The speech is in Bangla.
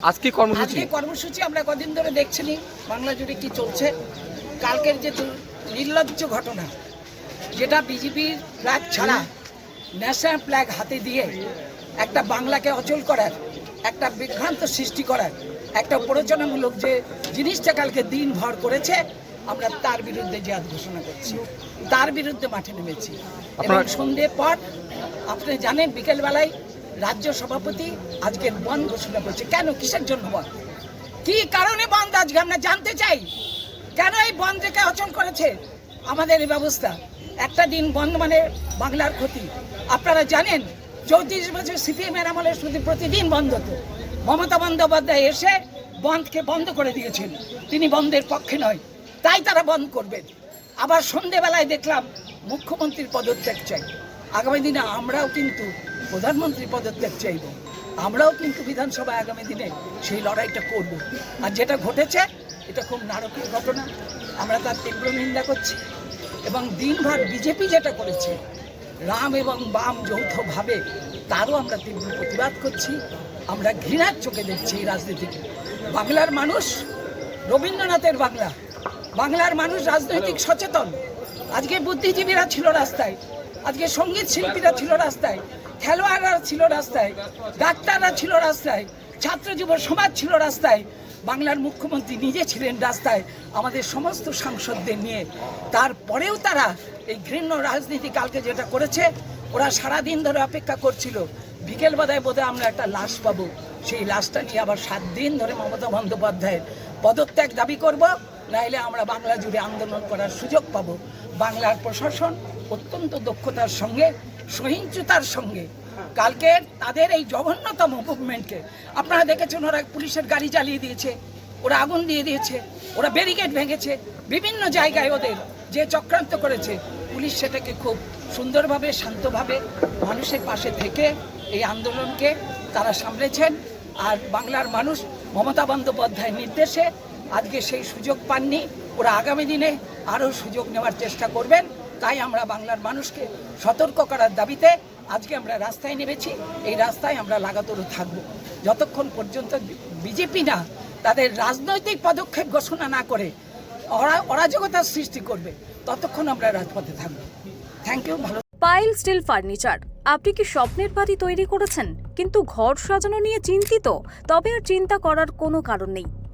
আজকে কর্মসূচি? কর্মসূচি আমরা কদিন ধরে দেখছিনি বাংলা জুড়ে কি চলছে। কালকের যে নির্লজ্জ ঘটনা যেটা বিজেপির ফ্ল্যাগ ছাড়া ন্যাশনাল ফ্ল্যাগ হাতে দিয়ে একটা বাংলাকে অচল করার একটা বিভ্রান্ত সৃষ্টি করার একটা প্ররোচনামূলক যে জিনিসটা কালকে দিন ভর করেছে আমরা তার বিরুদ্ধে জেহাদ ঘোষণা করছি তার বিরুদ্ধে মাঠে নেমেছি। এবং আপনারা- সন্ধে পর আপনি জানেন বিকেলবেলায় রাজ্য সভাপতি আজকের বন্ধ ঘোষণা করছে। কেন? কিসের জন্য বন্ধ কি কারণে বন্ধ আজকে আমরা জানতে চাই। কেন এই বন্ধকে অচল করেছে? আমাদের এই ব্যবস্থা। একটা দিন বন্ধ মানে বাংলার ক্ষতি। আপনারা জানেন, চৌত্রিশ বছর সিপিএম এর আমলে শুধু প্রতিদিন বন্ধ হতো মমতা বন্দ্যোপাধ্যায় এসে বন্ধকে বন্ধ করে দিয়েছেন। তিনি বন্ধের পক্ষে নয়, তাই তারা বন্ধ করবেন। আবার সন্ধেবেলায় দেখলাম, মুখ্যমন্ত্রীর পদত্যাগ চাই। আগামী দিনে আমরাও কিন্তু প্রধানমন্ত্রীর পদত্যাগ চাইব। আমরাও কিন্তু বিধানসভায় আগামী দিনে সেই লড়াইটা করব। আর যেটা ঘটেছে এটা খুব নারকীয় ঘটনা। আমরা তার তীব্র নিন্দা করছি এবং দিনভর বিজেপি যেটা করেছে রাম এবং বাম যৌথভাবে তারও আমরা তীব্র প্রতিবাদ করছি। আমরা ঘৃণার চোখে দেখছি এই রাজনীতিকে। বাংলার মানুষ রবীন্দ্রনাথের বাংলা। বাংলার মানুষ রাজনৈতিক সচেতন। আজকে বুদ্ধিজীবীরা ছিল রাস্তায়। আজকে সংগীত শিল্পীরা ছিল রাস্তায়। খেলোয়াড়রা ছিল রাস্তায়, ডাক্তাররা ছিল রাস্তায়, ছাত্র যুব সমাজ ছিল রাস্তায়, বাংলার মুখ্যমন্ত্রী নিজে ছিলেন রাস্তায়, আমাদের সমস্ত সাংসদদের নিয়ে। তারপরেও তারা এই ঘৃণ্য রাজনীতি কালকে যেটা করেছে, ওরা সারা দিন ধরে অপেক্ষা করছিল। বিকেল বাদায় বোধহয় আমরা একটা লাশ পাবো। সেই লাশটা নিয়ে আবার সাত দিন ধরে মমতা বন্দ্যোপাধ্যায়ের পদত্যাগ দাবি করব, নাইলে আমরা বাংলা জুড়ে আন্দোলন করার সুযোগ পাবো। বাংলার প্রশাসন অত্যন্ত দক্ষতার সঙ্গে সহিংসতার সঙ্গে। কালকে তাদের এই জঘন্যতম মুভমেন্টকে আপনারা দেখেছেন ওরা পুলিশের গাড়ি জ্বালিয়ে দিয়েছে, ওরা আগুন দিয়ে দিয়েছে, ওরা ব্যারিকেড ভেঙেছে, বিভিন্ন জায়গায় ওদের যে চক্রান্ত করেছে, পুলিশ সেটাকে খুব সুন্দরভাবে, শান্তভাবে মানুষের পাশে থেকে এই আন্দোলনকে তারা সামলেছেন। আর বাংলার মানুষ মমতা বন্দ্যোপাধ্যায়ের নির্দেশে আজকে সেই সুযোগ পাননি। ওরা আগামী দিনে আরও সুযোগ নেওয়ার চেষ্টা করবেন। তাই আমরা বাংলার মানুষকে সতর্ক করার দাবিতে আজকে আমরা রাস্তায় নেমেছি। এই রাস্তায় আমরা লাগাতার থাকব। যতক্ষণ পর্যন্ত বিজেপি না তাদের রাজনৈতিক পদক্ষেপ ঘোষণা না করে অরা- অরাজকতার সৃষ্টি করবে, ততক্ষণ আমরা রাজপথে থাকব। থ্যাংক ইউ ভালো পাইল স্টিল ফার্নিচার আপনি কি স্বপ্নের বাড়ি তৈরি করেছেন? কিন্তু ঘর সাজানো নিয়ে চিন্তিত, তবে আর চিন্তা করার কোনো কারণ নেই।